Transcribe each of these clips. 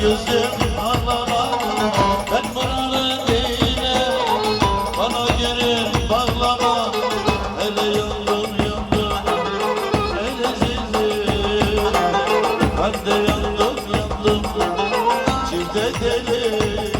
gözüm ağlama. Ben buralı değilim Bana geri bağlama. Hele yandım yandım Hele zildim Ben de yandım yandım Çifte deli.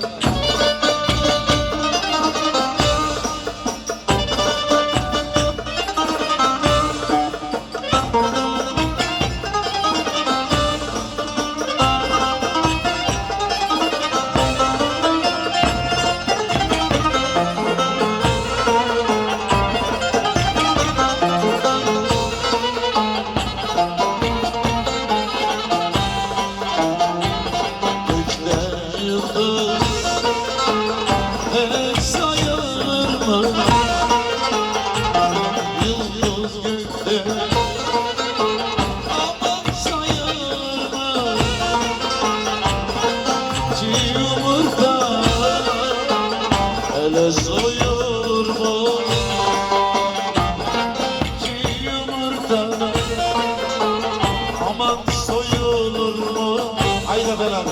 aynı dönem